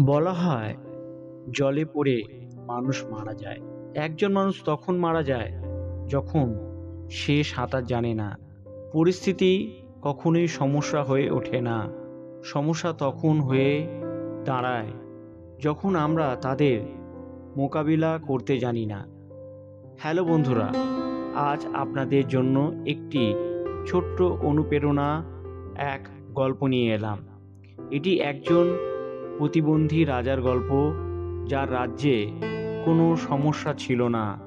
বলা হয়, জলে পড়ে মানুষ মারা যায়। একজন মানুষ তখন মারা যায় যখন সে সাঁতার জানে না। পরিস্থিতি কখনোই সমস্যা হয়ে ওঠে না। সমস্যা তখন হয়ে দাঁড়ায় যখন আমরা তাদের মোকাবিলা করতে জানি না। হ্যালো বন্ধুরা, আজ আপনাদের জন্য একটি ছোট্ট অনুপ্রেরণা, এক গল্প নিয়ে এলাম। এটি একজন প্রতিবন্ধী রাজার গল্প, যার রাজ্যে কোনো সমস্যা ছিল না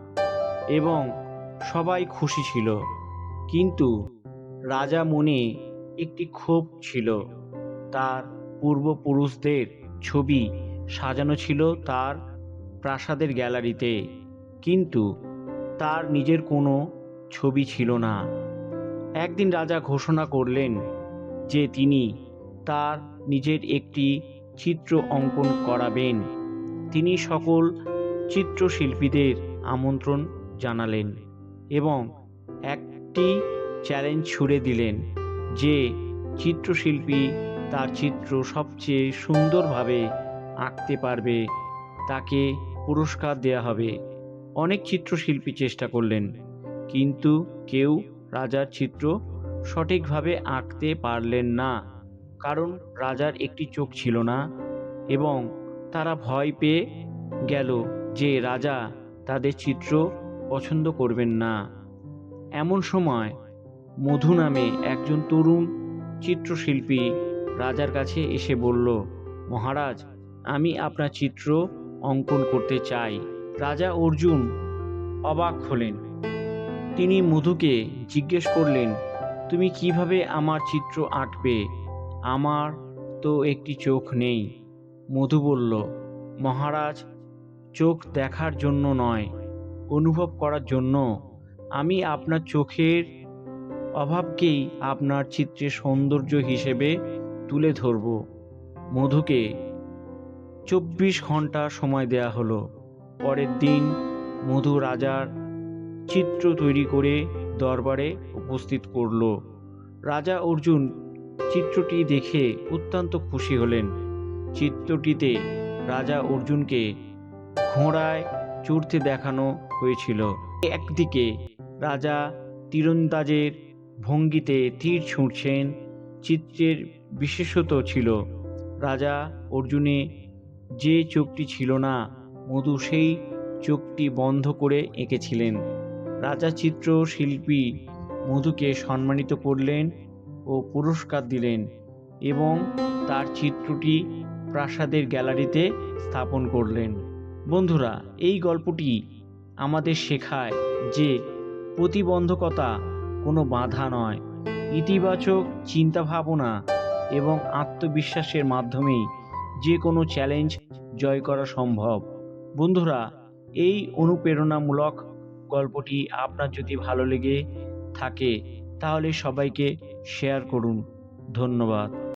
এবং সবাই খুশি ছিল। কিন্তু রাজা মনে একটি ক্ষোভ ছিল। তার পূর্বপুরুষদের ছবি সাজানো ছিল তার প্রাসাদের গ্যালারিতে। কিন্তু তার নিজের কোনো ছবি ছিল না। একদিন রাজা ঘোষণা করলেন যে তিনি তার নিজের একটি চিত্র অঙ্কন করাবেন। তিনি সকল চিত্রশিল্পীদের আমন্ত্রণ জানালেন এবং একটি চ্যালেঞ্জ ছুড়ে দিলেন যে চিত্রশিল্পী তার চিত্র সবচেয়ে সুন্দরভাবে আঁকতে পারবে, তাকে পুরস্কার দেয়া হবে। অনেক চিত্রশিল্পী চেষ্টা করলেন, কিন্তু কেউ রাজার চিত্র সঠিকভাবে আঁকতে পারলেন না। কারণ রাজার একটি চোখ ছিল না এবং তারা ভয় পেয়ে গেল যে রাজা তাদের চিত্র পছন্দ করবেন না। এমন সময় মধু নামে একজন তরুণ চিত্রশিল্পী রাজার কাছে এসে বলল, মহারাজ, আমি আপনার চিত্র অঙ্কন করতে চাই। রাজা অর্জুন অবাক হলেন। তিনি মধুকে জিজ্ঞেস করলেন, তুমি কীভাবে আমার চিত্র আঁকবে? আমার তো একটি চোখ নেই। মধু বলল, মহারাজ, চোখ দেখার জন্য নয়, অনুভব করার জন্য। আমি আপনার চোখের অভাবকেই আপনার চিত্রে সৌন্দর্য হিসেবে তুলে ধরব। মধুকে চব্বিশ ঘণ্টা সময় দেয়া হলো। পরের দিন মধু রাজার চিত্র তৈরি করে দরবারে উপস্থিত করল। রাজা অর্জুন চিত্রটি দেখে অত্যন্ত খুশি হলেন। চিত্রটিতে রাজা অর্জুনকে ঘোড়ায় চড়তে দেখানো হয়েছিল। একদিকে রাজা তীরন্দাজের ভঙ্গিতে তীর ছুঁড়ছেন, চিত্রের বিশেষত ছিল, রাজা অর্জুনে যে চোখটি ছিল না, মধু সেই চোখটি বন্ধ করে এঁকেছিলেন। রাজা চিত্র শিল্পী মধুকে সম্মানিত করলেন ও পুরস্কার দিলেন এবং তার চিত্রটি প্রাসাদের গ্যালারিতে স্থাপন করলেন। বন্ধুরা, এই গল্পটি আমাদের শেখায় যে প্রতিবন্ধকতা কোনো বাধা নয়। ইতিবাচক চিন্তাভাবনা এবং আত্মবিশ্বাসের মাধ্যমেই যে কোনো চ্যালেঞ্জ জয় করা সম্ভব। বন্ধুরা, এই অনুপ্রেরণামূলক গল্পটি আপনার যদি ভালো লেগে থাকে তাহলে সবাইকে শেয়ার করুন। ধন্যবাদ।